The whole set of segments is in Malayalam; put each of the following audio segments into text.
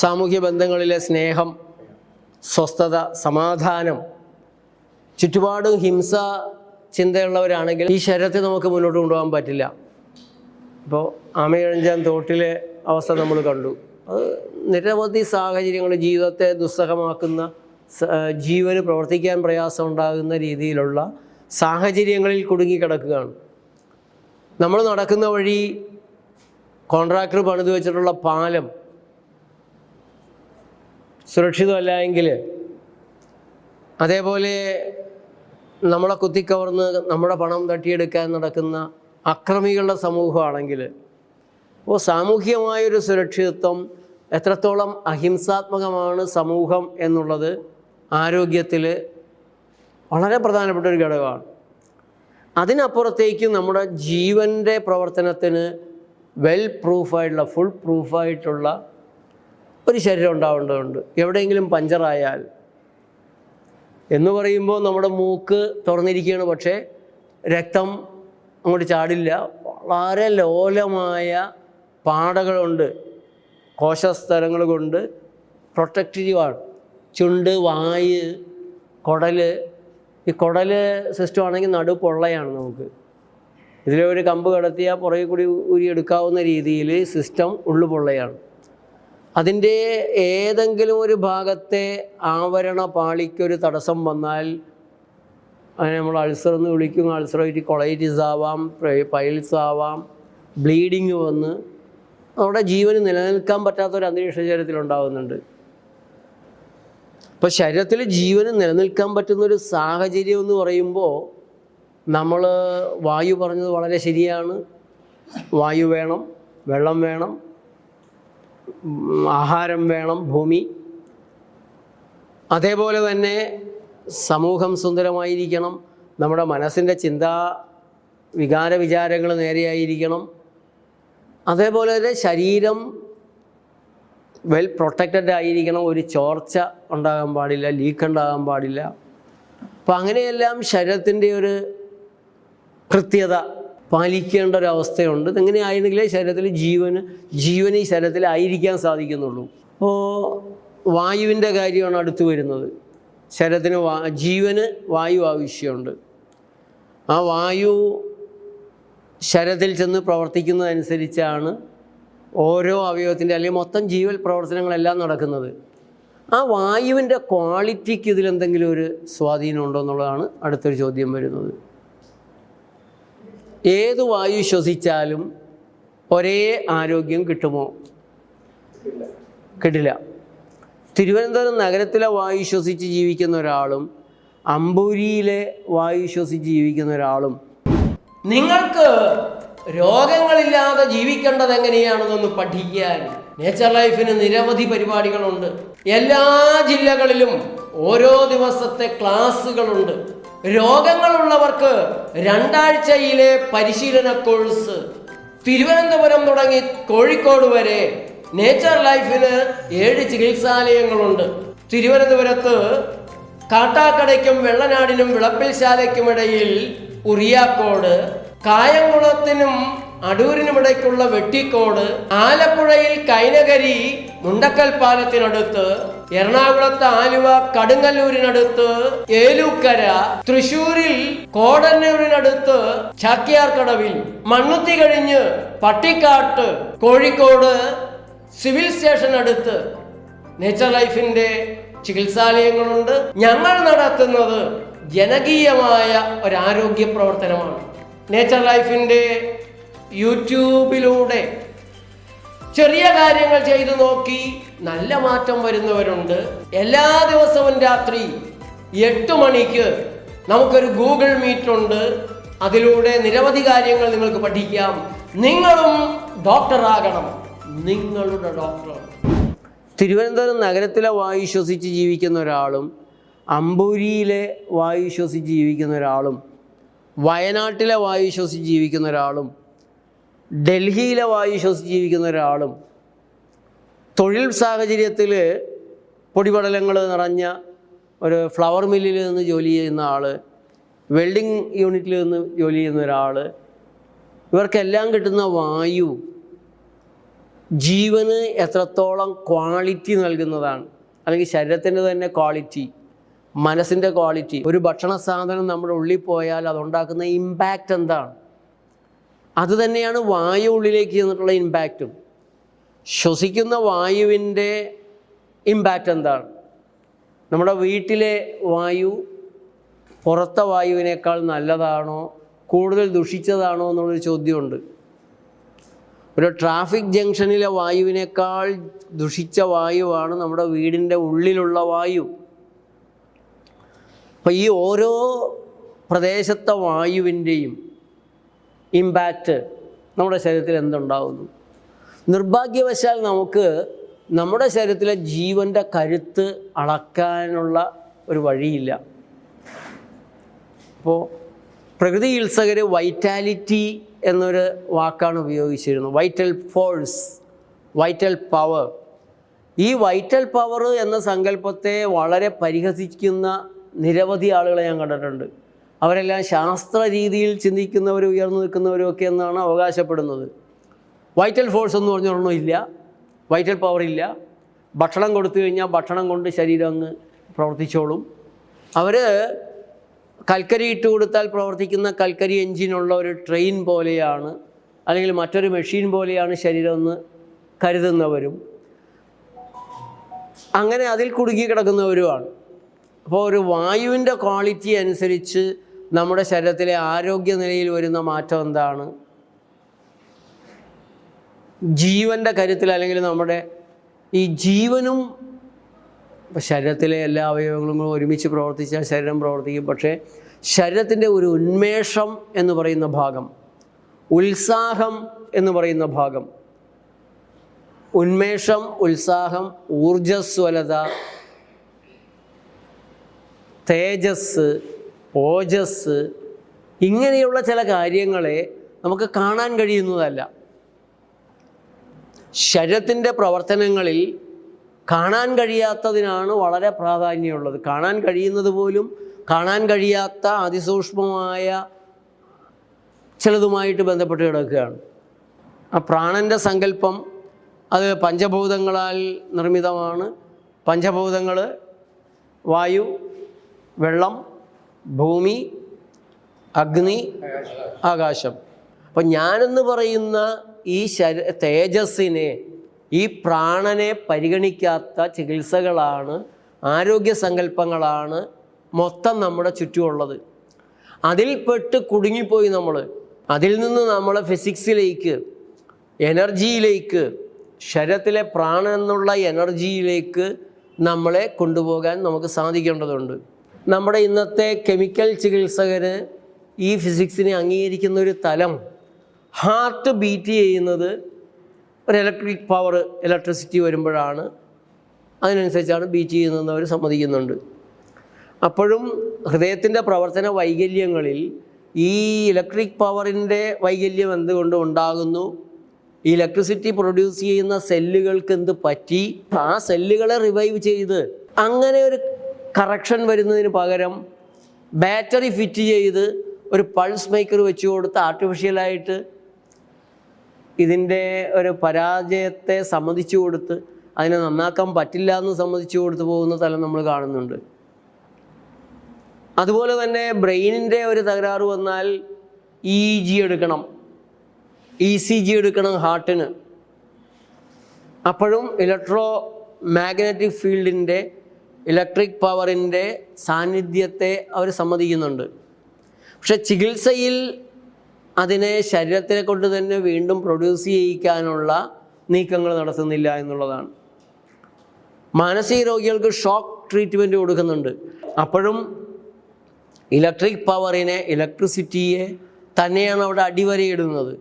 സാമൂഹ്യ ബന്ധങ്ങളിലെ സ്നേഹം സ്വസ്ഥത സമാധാനം ചുറ്റുപാടും ഹിംസ ചിന്തയുള്ളവരാണെങ്കിൽ ഈ ശരീരത്തെ നമുക്ക് മുന്നോട്ട് കൊണ്ടുപോകാൻ പറ്റില്ല. ഇപ്പോൾ ആമയഴഞ്ചാൻ തോട്ടിലെ അവസ്ഥ നമ്മൾ കണ്ടു. അത് നിരവധി സാഹചര്യങ്ങൾ ജീവിതത്തെ ദുസ്സഹമാക്കുന്ന ജീവന് പ്രവർത്തിക്കാൻ പ്രയാസം ഉണ്ടാകുന്ന രീതിയിലുള്ള സാഹചര്യങ്ങളിൽ കുടുങ്ങിക്കിടക്കുകയാണ് നമ്മൾ നടക്കുന്ന വഴി കോൺട്രാക്ടർ പണിതു വെച്ചിട്ടുള്ള പാലം സുരക്ഷിതമല്ല എങ്കിൽ അതേപോലെ നമ്മളെ കുത്തിക്കവർന്ന് നമ്മുടെ പണം തട്ടിയെടുക്കാൻ നടക്കുന്ന അക്രമികളുടെ സമൂഹമാണെങ്കിൽ അപ്പോൾ സാമൂഹികമായൊരു സുരക്ഷിതത്വം എത്രത്തോളം അഹിംസാത്മകമാണ് സമൂഹം എന്നുള്ളത് ആരോഗ്യത്തിൽ വളരെ പ്രധാനപ്പെട്ട ഒരു ഘടകമാണ്. അതിനപ്പുറത്തേക്കും നമ്മുടെ ജീവന്റെ പ്രവർത്തനത്തിന് വെൽ പ്രൂഫായിട്ടുള്ള ഫുൾ പ്രൂഫായിട്ടുള്ള ഒരു ശരീരം ഉണ്ടാവേണ്ടതുണ്ട്. എവിടെയെങ്കിലും പഞ്ചറായാൽ എന്ന് പറയുമ്പോൾ നമ്മുടെ മൂക്ക് തുറന്നിരിക്കുകയാണ് പക്ഷേ രക്തം അങ്ങോട്ട് ചാടില്ല. വളരെ ലോലമായ പാടകളുണ്ട്. കോശസ്ഥലങ്ങൾ കൊണ്ട് പ്രൊട്ടക്റ്റീവാണ് ചുണ്ട് വായ് കുടൽ ഈ കുടൽ സിസ്റ്റം ആണെങ്കിൽ നടു പൊള്ളയാണ് നമുക്ക്. ഇതിലെ ഒരു കമ്പ് കടത്തിയാൽ പുറകെ കൂടി ഊരിയെടുക്കാവുന്ന രീതിയിൽ സിസ്റ്റം ഉള്ളു പൊള്ളയാണ്. അതിന്റെ ഏതെങ്കിലും ഒരു ഭാഗത്തെ ആവരണ പാളിക്കൊരു തടസ്സം വന്നാൽ അതിനെ നമ്മൾ അൾസർ എന്ന് വിളിക്കും. അൾസറേറ്റ് കൊളൈറ്റിസ് ആവാം പൈൽസ് ആവാം ബ്ലീഡിങ് വന്ന് നമ്മുടെ ജീവന് നിലനിൽക്കാൻ പറ്റാത്ത ഒരു അന്തരീക്ഷ ശരീരത്തിൽ ഉണ്ടാകുന്നുണ്ട് അപ്പോൾ ശരീരത്തിൽ ജീവന് നിലനിൽക്കാൻ പറ്റുന്ന ഒരു സാഹചര്യം എന്ന് പറയുമ്പോൾ നമ്മൾ വായു പറഞ്ഞത് വളരെ ശരിയാണ്. വായു വേണം വെള്ളം വേണം ആഹാരം വേണം ഭൂമി. അതേപോലെ തന്നെ സമൂഹം സുന്ദരമായിരിക്കണം നമ്മുടെ മനസ്സിന്റെ ചിന്താ വികാര വിചാരങ്ങൾ നേരെയായിരിക്കണം. അതേപോലെ തന്നെ ശരീരം വെൽ പ്രൊട്ടക്റ്റഡ് ആയിരിക്കണം ഒരു ചോർച്ച ഉണ്ടാകാൻ പാടില്ല ലീക്ക് ഉണ്ടാകാൻ പാടില്ല. അപ്പം അങ്ങനെയെല്ലാം ശരീരത്തിന്റെ ഒരു കൃത്യത പാലിക്കേണ്ട ഒരു അവസ്ഥയുണ്ട് ഇതെങ്ങനെ ആയിരുന്നെങ്കിലേ ശരീരത്തിൽ ജീവന് ജീവൻ ഈ ശരീരത്തിൽ ആയിരിക്കാൻ സാധിക്കുന്നുള്ളൂ. അപ്പോൾ വായുവിന്റെ കാര്യമാണ് അടുത്ത് വരുന്നത്. ശരീരത്തിന് വാ ജീവന് വായു ആവശ്യമുണ്ട്. ആ വായു ശരീരത്തിൽ ചെന്ന് പ്രവർത്തിക്കുന്നതനുസരിച്ചാണ് ഓരോ അവയവത്തിന്റെ അല്ലെങ്കിൽ മൊത്തം ജീവൽ പ്രവർത്തനങ്ങളെല്ലാം നടക്കുന്നത്. ആ വായുവിന്റെ ക്വാളിറ്റിക്ക് ഇതിലെന്തെങ്കിലും ഒരു സ്വാധീനം ഉണ്ടോ എന്നുള്ളതാണ് അടുത്തൊരു ചോദ്യം വരുന്നത്. ഏത് വായു ശ്വസിച്ചാലും ഒരേ ആരോഗ്യം കിട്ടുമോ? കിട്ടില്ല. തിരുവനന്തപുരം നഗരത്തിലെ വായു ശ്വസിച്ച് ജീവിക്കുന്ന ഒരാളും അമ്പൂരിയിലെ വായു ശ്വസിച്ച് ജീവിക്കുന്ന ഒരാളും. നിങ്ങൾക്ക് രോഗങ്ങളില്ലാതെ ജീവിക്കേണ്ടത് എങ്ങനെയാണെന്നൊന്ന് പഠിക്കാൻ നേച്ചർ ലൈഫിന് നിരവധി പരിപാടികളുണ്ട്. എല്ലാ ജില്ലകളിലും ഓരോ ദിവസത്തെ ക്ലാസ്സുകളുണ്ട് രോഗങ്ങളുള്ളവർക്ക് രണ്ടാഴ്ചയിലെ പരിശീലന കോഴ്സ്. തിരുവനന്തപുരം തുടങ്ങി കോഴിക്കോട് വരെ നേച്ചർ ലൈഫിന് ഏഴ് ചികിത്സാലയങ്ങളുണ്ട്. തിരുവനന്തപുരത്ത് കാട്ടാക്കടയ്ക്കും വെള്ളനാടിനും വിളപ്പിൽശാലയ്ക്കുമിടയിൽ ഉറിയാക്കോട് കായംകുളത്തിനും അടൂരിനുമിടയ്ക്കുള്ള വെട്ടിക്കോട് ആലപ്പുഴയിൽ കൈനകരി മുണ്ടക്കൽ പാലത്തിനടുത്ത് എറണാകുളത്ത് ആലുവ കടുങ്ങല്ലൂരിനടുത്ത് ഏലൂക്കര തൃശൂരിൽ കോടന്നൂരിനടുത്ത് ചാക്യാർക്കടവിൽ മണ്ണുത്തി കഴിഞ്ഞ് പട്ടിക്കാട്ട് കോഴിക്കോട് സിവിൽ സ്റ്റേഷൻ അടുത്ത് നേച്ചർ ലൈഫിന്റെ ചികിത്സാലയങ്ങളുണ്ട്. ഞങ്ങൾ നടത്തുന്നത് ജനകീയമായ ഒരാരോഗ്യ പ്രവർത്തനമാണ്. നേച്ചർ ലൈഫിന്റെ യൂട്യൂബിലൂടെ ചെറിയ കാര്യങ്ങൾ ചെയ്തു നോക്കി നല്ല മാറ്റം വരുന്നവരുണ്ട്. എല്ലാ ദിവസവും രാത്രി എട്ട് മണിക്ക് നമുക്കൊരു ഗൂഗിൾ മീറ്റ് ഉണ്ട് അതിലൂടെ നിരവധി കാര്യങ്ങൾ നിങ്ങൾക്ക് പഠിക്കാം. നിങ്ങളും ഡോക്ടറാകണം. നിങ്ങളുടെ ഡോക്ടർ. തിരുവനന്തപുരം നഗരത്തിലെ വായു ശ്വസിച്ച് ജീവിക്കുന്ന ഒരാളും അമ്പൂരിയിലെ വായു ശ്വസിച്ച് ജീവിക്കുന്ന ഒരാളും വയനാട്ടിലെ വായു ശ്വസിച്ച് ജീവിക്കുന്ന ഒരാളും ഡൽഹിയിലെ വായു ശ്വസിച്ച് ജീവിക്കുന്ന ഒരാളും തൊഴിൽ സാഹചര്യത്തിൽ പൊടിപടലങ്ങൾ നിറഞ്ഞ ഒരു ഫ്ലവർ മില്ലിൽ നിന്ന് ജോലി ചെയ്യുന്ന ആൾ വെൽഡിംഗ് യൂണിറ്റിൽ നിന്ന് ജോലി ചെയ്യുന്ന ഒരാൾ ഇവർക്കെല്ലാം കിട്ടുന്ന വായു ജീവന് എത്രത്തോളം ക്വാളിറ്റി നൽകുന്നതാണ്. അല്ലെങ്കിൽ ശരീരത്തിന്റെ തന്നെ ക്വാളിറ്റി മനസ്സിന്റെ ക്വാളിറ്റി ഒരു ഭക്ഷണ സാധനം നമ്മുടെ ഉള്ളിൽ പോയാൽ അതുണ്ടാക്കുന്ന ഇമ്പാക്റ്റ് എന്താണ്? അത് തന്നെയാണ് വായു ഉള്ളിലേക്ക് ചെന്നിട്ടുള്ള ഇമ്പാക്റ്റും ശ്വസിക്കുന്ന വായുവിന്റെ ഇമ്പാക്റ്റ് എന്താണ്? നമ്മുടെ വീട്ടിലെ വായു പുറത്തെ വായുവിനേക്കാൾ നല്ലതാണോ? കൂടുതൽ ദുഷിച്ചതാണോ എന്നുള്ളൊരു ചോദ്യമുണ്ട്. ഒരു ട്രാഫിക് ജംഗ്ഷനിലെ വായുവിനേക്കാൾ ദുഷിച്ച വായുവാണ് നമ്മുടെ വീടിന്റെ ഉള്ളിലുള്ള വായു. അപ്പോൾ ഈ ഓരോ പ്രദേശത്തെ വായുവിന്റെയും ഇമ്പാക്റ്റ് നമ്മുടെ ശരീരത്തിൽ എന്തുണ്ടാകുന്നു നിർഭാഗ്യവശാൽ നമുക്ക് നമ്മുടെ ശരീരത്തിലെ ജീവന്റെ കരുത്ത് അളക്കാനുള്ള ഒരു വഴിയില്ല. അപ്പോൾ പ്രകൃതി ചികിത്സകർ വൈറ്റാലിറ്റി എന്നൊരു വാക്കാണ് ഉപയോഗിച്ചിരുന്നത്. വൈറ്റൽ ഫോഴ്സ് വൈറ്റൽ പവർ ഈ വൈറ്റൽ പവർ എന്ന സങ്കല്പത്തെ വളരെ പരിഹസിക്കുന്ന നിരവധി ആളുകളെ ഞാൻ കണ്ടിട്ടുണ്ട്. അവരെല്ലാം ശാസ്ത്ര രീതിയിൽ ചിന്തിക്കുന്നവരും ഉയർന്നു നിൽക്കുന്നവരും ഒക്കെ എന്നാണ് അവകാശപ്പെടുന്നത്. വൈറ്റൽ ഫോഴ്സ് എന്ന് പറഞ്ഞൊന്നും ഇല്ല. വൈറ്റൽ പവർ ഇല്ല. ഭക്ഷണം കൊടുത്തു കഴിഞ്ഞാൽ ഭക്ഷണം കൊണ്ട് ശരീരം അങ്ങ് പ്രവർത്തിച്ചോളും. അവർ കൽക്കരി ഇട്ട് കൊടുത്താൽ പ്രവർത്തിക്കുന്ന കൽക്കരി എഞ്ചിനുള്ള ഒരു ട്രെയിൻ പോലെയാണ് അല്ലെങ്കിൽ മറ്റൊരു മെഷീൻ പോലെയാണ് ശരീരം എന്ന് കരുതുന്നവരും. അങ്ങനെ അതിൽ കുടുങ്ങി കിടക്കുന്നവരുമാണ്. അപ്പോൾ ഒരു വായുവിന്റെ ക്വാളിറ്റി അനുസരിച്ച് നമ്മുടെ ശരീരത്തിലെ ആരോഗ്യ നിലയിൽ വരുന്ന മാറ്റം എന്താണ്? ജീവന്റെ കാര്യത്തിൽ അല്ലെങ്കിൽ നമ്മുടെ ഈ ജീവനും ശരീരത്തിലെ എല്ലാ അവയവങ്ങളും ഒരുമിച്ച് പ്രവർത്തിച്ചാൽ ശരീരം പ്രവർത്തിക്കും. പക്ഷേ ശരീരത്തിന്റെ ഒരു ഉന്മേഷം എന്ന് പറയുന്ന ഭാഗം ഉത്സാഹം എന്ന് പറയുന്ന ഭാഗം ഉന്മേഷം ഉത്സാഹം ഊർജസ്വലത തേജസ് ഓജസ് ഇങ്ങനെയുള്ള ചില കാര്യങ്ങളെ നമുക്ക് കാണാൻ കഴിയുന്നതല്ല. ശരീരത്തിന്റെ പ്രവർത്തനങ്ങളിൽ കാണാൻ കഴിയാത്തതിനാണ് വളരെ പ്രാധാന്യമുള്ളത്. കാണാൻ കഴിയുന്നത് പോലും കാണാൻ കഴിയാത്ത അതിസൂക്ഷ്മമായ ചിലതുമായിട്ട് ബന്ധപ്പെട്ട് കിടക്കുകയാണ്. ആ പ്രാണന്റെ സങ്കല്പം അത് പഞ്ചഭൂതങ്ങളാൽ നിർമ്മിതമാണ്. പഞ്ചഭൂതങ്ങൾ വായു വെള്ളം ഭൂമി അഗ്നി ആകാശം. അപ്പം ഞാനെന്ന് പറയുന്ന ഈ ശര തേജസ്സിനെ ഈ പ്രാണനെ പരിഗണിക്കാത്ത ചികിത്സകളാണ് ആരോഗ്യ സങ്കല്പങ്ങളാണ് മൊത്തം നമ്മുടെ ചുറ്റുമുള്ളത്. അതിൽപ്പെട്ട് കുടുങ്ങിപ്പോയി നമ്മൾ അതിൽ നിന്ന് നമ്മൾ ഫിസിക്സിലേക്ക് എനർജിയിലേക്ക് ശരീരത്തിലെ പ്രാണൻ എന്നുള്ള എനർജിയിലേക്ക് നമ്മളെ കൊണ്ടുപോകാൻ നമുക്ക് സാധിക്കേണ്ടതുണ്ട്. നമ്മുടെ ഇന്നത്തെ കെമിക്കൽ ചികിത്സകർ ഈ ഫിസിക്സിനെ അംഗീകരിക്കുന്ന ഒരു തലം ഹാർട്ട് ബീറ്റ് ചെയ്യുന്നത് ഒരു ഇലക്ട്രിക് പവർ ഇലക്ട്രിസിറ്റി വരുമ്പോഴാണ്. അതിനനുസരിച്ചാണ് ബീറ്റ് ചെയ്യുന്നതെന്ന് അവർ സമ്മതിക്കുന്നുണ്ട്. അപ്പോഴും ഹൃദയത്തിന്റെ പ്രവർത്തന വൈകല്യങ്ങളിൽ ഈ ഇലക്ട്രിക് പവറിന്റെ വൈകല്യം എന്തുകൊണ്ട് ഉണ്ടാകുന്നു? ഈ ഇലക്ട്രിസിറ്റി പ്രൊഡ്യൂസ് ചെയ്യുന്ന സെല്ലുകൾക്ക് എന്ത് പറ്റി? ആ സെല്ലുകളെ റിവൈവ് ചെയ്ത് അങ്ങനെ ഒരു കറക്ഷൻ വരുന്നതിന് പകരം ബാറ്ററി ഫിറ്റ് ചെയ്ത് ഒരു പൾസ് മേക്കർ വെച്ച് കൊടുത്ത് ആർട്ടിഫിഷ്യലായിട്ട് ഇതിന്റെ ഒരു പരാജയത്തെ സമ്മതിച്ചു കൊടുത്ത് അതിനെ നന്നാക്കാൻ പറ്റില്ല എന്ന് സമ്മതിച്ചു കൊടുത്ത് പോകുന്ന തലം നമ്മൾ കാണുന്നുണ്ട്. അതുപോലെ തന്നെ ബ്രെയിനിന്റെ ഒരു തകരാറ് വന്നാൽ ഇ ജി എടുക്കണം. ഇ സി ജി എടുക്കണം ഹാർട്ടിന്. അപ്പോഴും ഇലക്ട്രോ മാഗ്നറ്റിക് ഫീൽഡിന്റെ ഇലക്ട്രിക് പവറിന്റെ സാന്നിധ്യത്തെ അവർ സമ്മതിക്കുന്നുണ്ട്. പക്ഷെ ചികിത്സയിൽ അതിനെ ശരീരത്തിനെ കൊണ്ട് തന്നെ വീണ്ടും പ്രൊഡ്യൂസ് ചെയ്യിക്കാനുള്ള നീക്കങ്ങൾ നടത്തുന്നില്ല എന്നുള്ളതാണ്. മാനസിക രോഗികൾക്ക് ഷോക്ക് ട്രീറ്റ്മെന്റ് കൊടുക്കുന്നുണ്ട്. അപ്പോഴും ഇലക്ട്രിക് പവറിനെ ഇലക്ട്രിസിറ്റിയെ തന്നെയാണ് അവിടെ അടിവരയിടുന്നത്.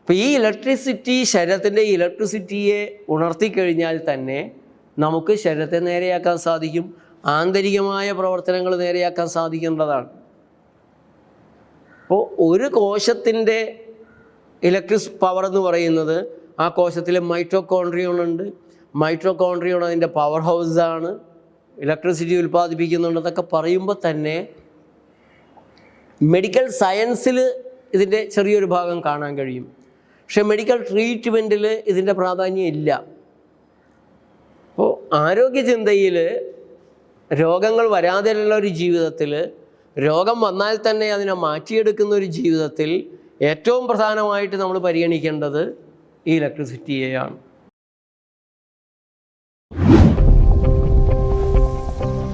അപ്പോൾ ഈ ഇലക്ട്രിസിറ്റി ശരീരത്തിന്റെ ഇലക്ട്രിസിറ്റിയെ ഉണർത്തിക്കഴിഞ്ഞാൽ തന്നെ നമുക്ക് ശരീരത്തെ നേരെയാക്കാൻ സാധിക്കും. ആന്തരികമായ പ്രവർത്തനങ്ങൾ നേരെയാക്കാൻ സാധിക്കേണ്ടതാണ്. അപ്പോൾ ഒരു കോശത്തിന്റെ ഇലക്ട്രിക് പവർ എന്ന് പറയുന്നത് ആ കോശത്തിൽ മൈറ്റോകോൺട്രിയോൺ ഉണ്ട്. മൈറ്റോകോൺട്രിയോൺ അതിന്റെ പവർ ഹൗസാണ് ഇലക്ട്രിസിറ്റി ഉൽപ്പാദിപ്പിക്കുന്നുണ്ടെന്നൊക്കെ പറയുമ്പോൾ തന്നെ മെഡിക്കൽ സയൻസിൽ ഇതിന്റെ ചെറിയൊരു ഭാഗം കാണാൻ കഴിയും. പക്ഷേ മെഡിക്കൽ ട്രീറ്റ്മെന്റിൽ ഇതിന്റെ പ്രാധാന്യം ഇല്ല. അപ്പോൾ ആരോഗ്യചിന്തയിൽ രോഗങ്ങൾ വരാതെയുള്ള ഒരു ജീവിതത്തിൽ രോഗം വന്നാൽ തന്നെ അതിനെ മാറ്റിയെടുക്കുന്ന ഒരു ജീവിതത്തിൽ ഏറ്റവും പ്രധാനമായിട്ട് നമ്മൾ പരിഗണിക്കേണ്ടത് ഈ ഇലക്ട്രിസിറ്റിയെയാണ്